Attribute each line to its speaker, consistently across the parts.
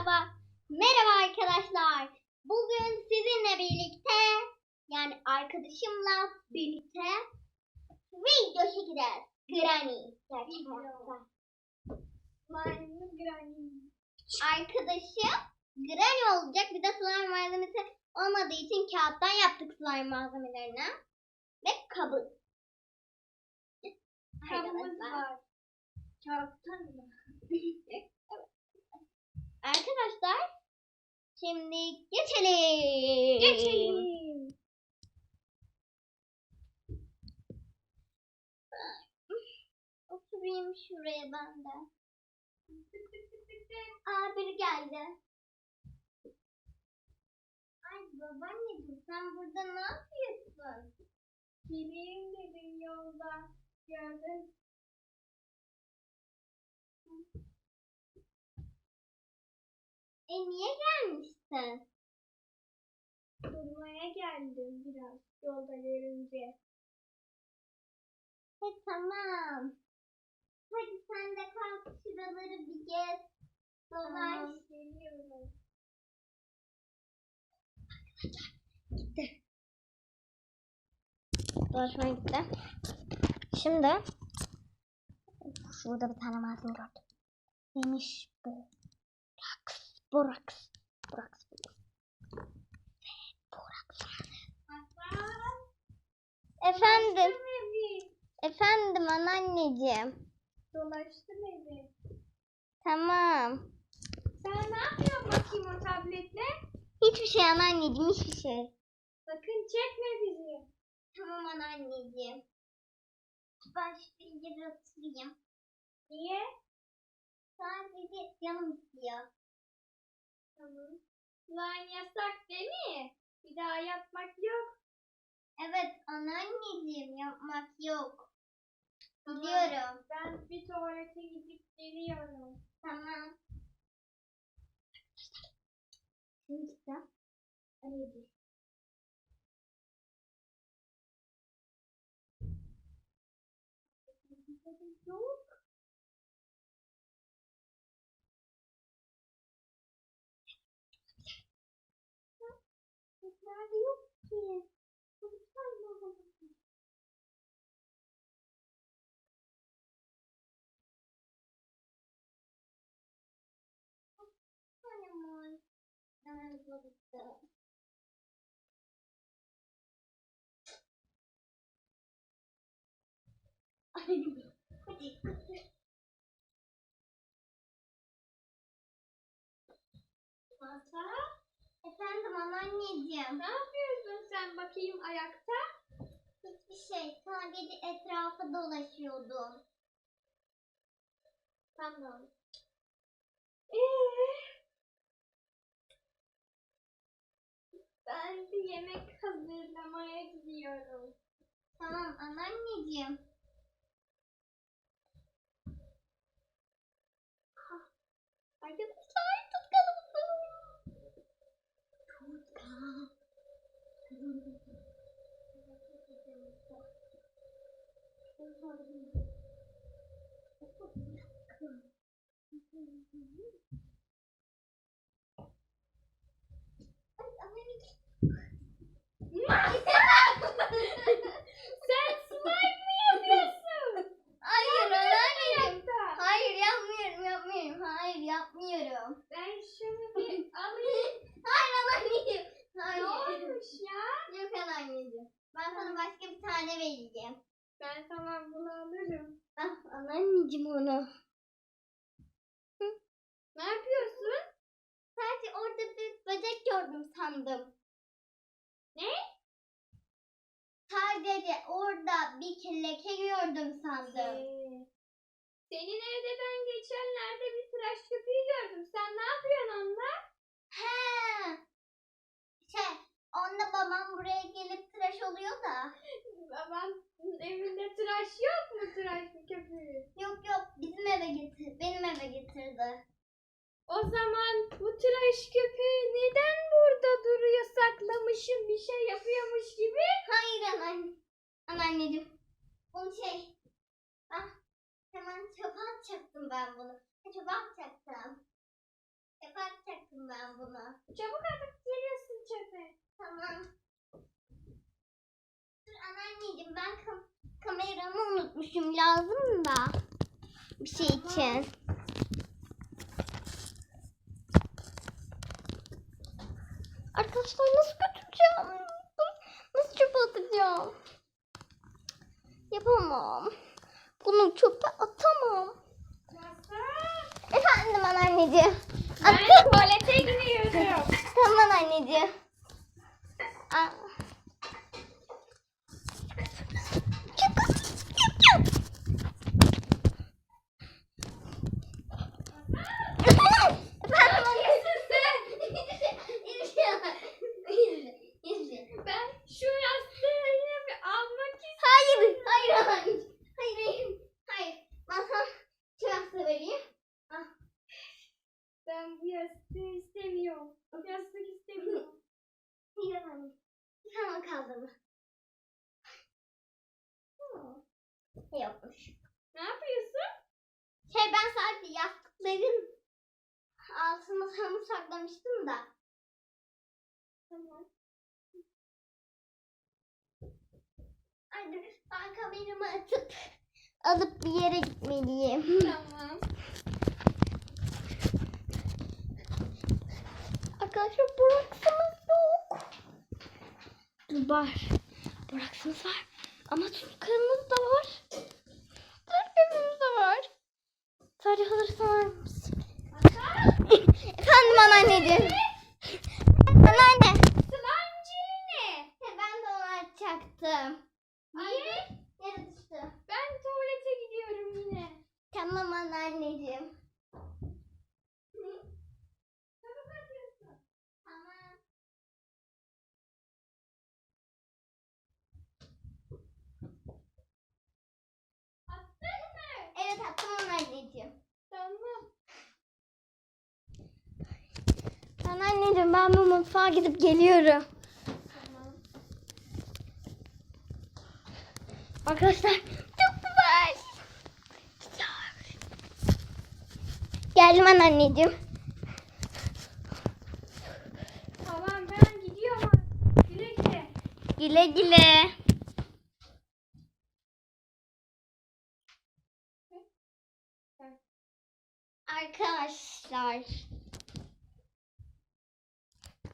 Speaker 1: Merhaba. Merhaba arkadaşlar. Bugün sizinle birlikte yani arkadaşımla birlikte video çekeceğiz. Granny. Gerçekten. Arkadaşım Granny olacak. Bir de slime malzemesi olmadığı için kağıttan yaptık slime malzemelerini. Ve kabı.
Speaker 2: Kabımız var. Kağıttan mı?
Speaker 1: Arkadaşlar şimdi geçelim.
Speaker 2: Geçelim.
Speaker 1: Oturayım şuraya ben de. Aa biri geldi. Ay babaanneciğim sen burada ne yapıyorsun?
Speaker 2: Geleyim dedim yolda. Gördüm.
Speaker 1: E niye gelmişsin?
Speaker 2: Durmaya geldim biraz. Yolda görünce.
Speaker 1: He tamam. Hadi sen de kalk şuraları bir gez. Dolaş.
Speaker 2: Tamam, geliyorum.
Speaker 1: Gitti. Dolaşmaya gitti. Şimdi şurada bir tane malzeme gördüm. Neymiş bu? Borax. Borax. Borax. Efendim. Efendim anneanneciğim.
Speaker 2: Dolaştım evi.
Speaker 1: Tamam.
Speaker 2: Sen ne yapıyorsun bakayım o tabletle?
Speaker 1: Hiçbir şey anneanneciğim hiçbir şey.
Speaker 2: Sakın çekme bizi.
Speaker 1: Tamam anneanneciğim. Ben yere oturayım.
Speaker 2: Niye?
Speaker 1: Sadece canım istiyor.
Speaker 2: Tamam. Slime yasak değil mi? Bir daha yapmak yok.
Speaker 1: Evet anneanneciğim yapmak yok. Biliyorum.
Speaker 2: Ben bir tuvalete gidip geliyorum.
Speaker 1: Tamam. Şimdi de arayacağız.
Speaker 2: Yok.
Speaker 1: Nerede yok ki? Lütfen bana. Annem var. Ben buldum. Hadi.
Speaker 2: Masa.
Speaker 1: Efendim anneanneciğim.
Speaker 2: Ne yapıyorsun sen bakayım ayakta?
Speaker 1: Hiçbir şey. Sadece etrafa dolaşıyordum.
Speaker 2: Tamam. Ee, bir yemek hazırlamaya gidiyorum.
Speaker 1: Tamam anneanneciğim. Arkadaşlar tutkalım. Tutkal. Ay,
Speaker 2: sen slime mi yapıyorsun?
Speaker 1: Hayır anneanneciğim.
Speaker 2: Ayakta.
Speaker 1: Hayır yapmıyorum yapmıyorum. Hayır yapmıyorum.
Speaker 2: Ben şunu bir alayım.
Speaker 1: Hayır anneanneciğim.
Speaker 2: ne
Speaker 1: Hayır.
Speaker 2: olmuş ya?
Speaker 1: Yok anneanneciğim. Ben sana başka bir tane vereceğim.
Speaker 2: Ben tamam bunu alırım.
Speaker 1: Ah anneanneciğim onu.
Speaker 2: Ne yapıyorsun?
Speaker 1: Sadece orada bir böcek gördüm sandım.
Speaker 2: Ne?
Speaker 1: Sadece orada bir leke gördüm sandım.
Speaker 2: Ee, senin evde ben geçenlerde bir tıraş köpüğü gördüm. Sen ne yapıyorsun Baban evinde tıraş yok mu tıraş köpüğü?
Speaker 1: Yok yok bizim eve getir, benim eve getirdi.
Speaker 2: O zaman bu tıraş köpüğü neden burada duruyor saklamışım bir şey yapıyormuş gibi?
Speaker 1: Hayır anneanne. Anneanneciğim. Bunu şey. Ah, hemen çöpe atacaktım ben bunu. Çöpe atacaktım. Çöpe atacaktım. ben bunu.
Speaker 2: Çabuk artık geliyorsun çöpe.
Speaker 1: Tamam. Dur anneanneciğim ben kam- kameramı unutmuşum. Lazım da. Bir şey için. Arkadaşlar nasıl götüreceğim? Nasıl çöpe atacağım? Yapamam. Bunu çöpe atamam. Efendim anneanneciğim.
Speaker 2: Ben
Speaker 1: Attım.
Speaker 2: tuvalete gidiyorum.
Speaker 1: Tamam anneciğim. Aa. Efendim anne.
Speaker 2: Ben şu yastığı yine bir almak istiyorum.
Speaker 1: Hayır, hayır, hayır. Hayır, hayır. Hayır. Ben sana şu yastığı vereyim.
Speaker 2: Ben bu yastığı istemiyorum. Yastık istemiyorum.
Speaker 1: Hayır anne. Sana kaldı mı? Hmm. Yokmuş.
Speaker 2: Ne yapıyorsun?
Speaker 1: Şey ben sadece yastıkların altına sana saklamıştım da. Tamam. Hadi ben kameramı atıp alıp bir yere gitmeliyim.
Speaker 2: Tamam.
Speaker 1: Arkadaşlar Buraksımız yok. Var. Buraksımız var. Ama tutkarımız da var. Tutkarımız da var. Sadece alırsan var mısın? Efendim anneanneciğim. Anneanne.
Speaker 2: Slime ne?
Speaker 1: Ben de onu açacaktım.
Speaker 2: Niye?
Speaker 1: Düştü.
Speaker 2: Ben tuvalete gidiyorum yine.
Speaker 1: Tamam anneanneciğim. Evet attım anneanneciğim.
Speaker 2: Tamam.
Speaker 1: Anneanneciğim ben bu mutfağa gidip geliyorum.
Speaker 2: Tamam.
Speaker 1: Arkadaşlar çok güzel. Geldim anneanneciğim.
Speaker 2: Tamam ben gidiyorum. Güle güle.
Speaker 1: Güle güle. Arkadaşlar.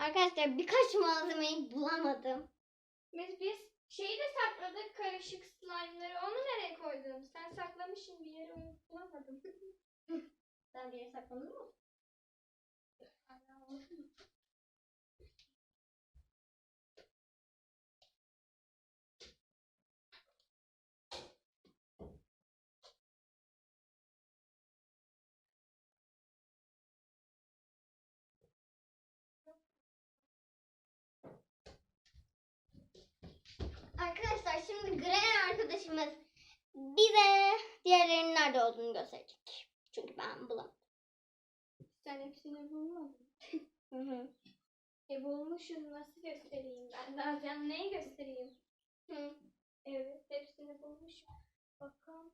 Speaker 1: Arkadaşlar birkaç malzemeyi bulamadım.
Speaker 2: Biz, biz şeyi de sakladık karışık slime'ları. Onu nereye koydun? Sen saklamışsın bir yere onu bulamadım.
Speaker 1: Sen bir yere sakladın mı? Arkadaşımız bize diğerlerinin nerede olduğunu gösterecek. Çünkü ben bulamadım.
Speaker 2: Sen hepsini bulmadın.
Speaker 1: Hı hı.
Speaker 2: E bulmuşsun nasıl göstereyim ben? Daha canlı neyi göstereyim?
Speaker 1: Hı.
Speaker 2: Evet hepsini bulmuşum. Bakalım.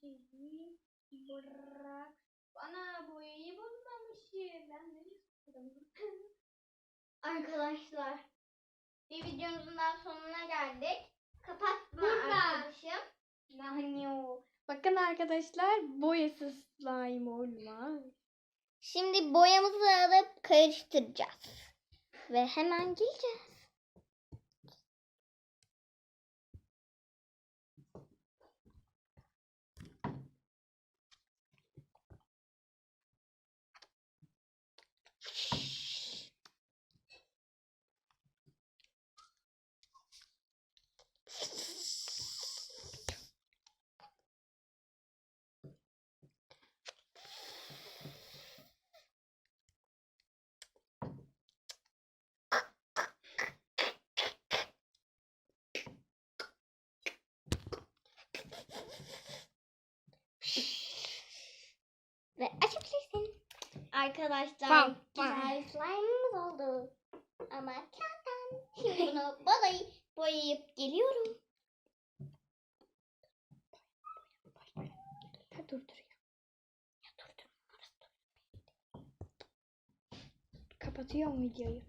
Speaker 2: Slime'ciyi bırak. Bana boyayı bulmamışım. Ben ne istedim?
Speaker 1: Arkadaşlar bir videomuzun daha sonuna geldik. Kapatma
Speaker 2: Burada.
Speaker 1: arkadaşım.
Speaker 2: Nanyo. Bakın arkadaşlar boyasız slime olmaz.
Speaker 1: Şimdi boyamızı alıp karıştıracağız. Ve hemen geleceğiz. Ve açabilirsin. Arkadaşlar
Speaker 2: Bam, bam.
Speaker 1: güzel slime'ımız oldu. Ama kağıttan. Şimdi bunu boyayıp, boyayıp geliyorum. Dur dur ya. Ya dur dur.
Speaker 2: Kapatıyorum
Speaker 1: videoyu.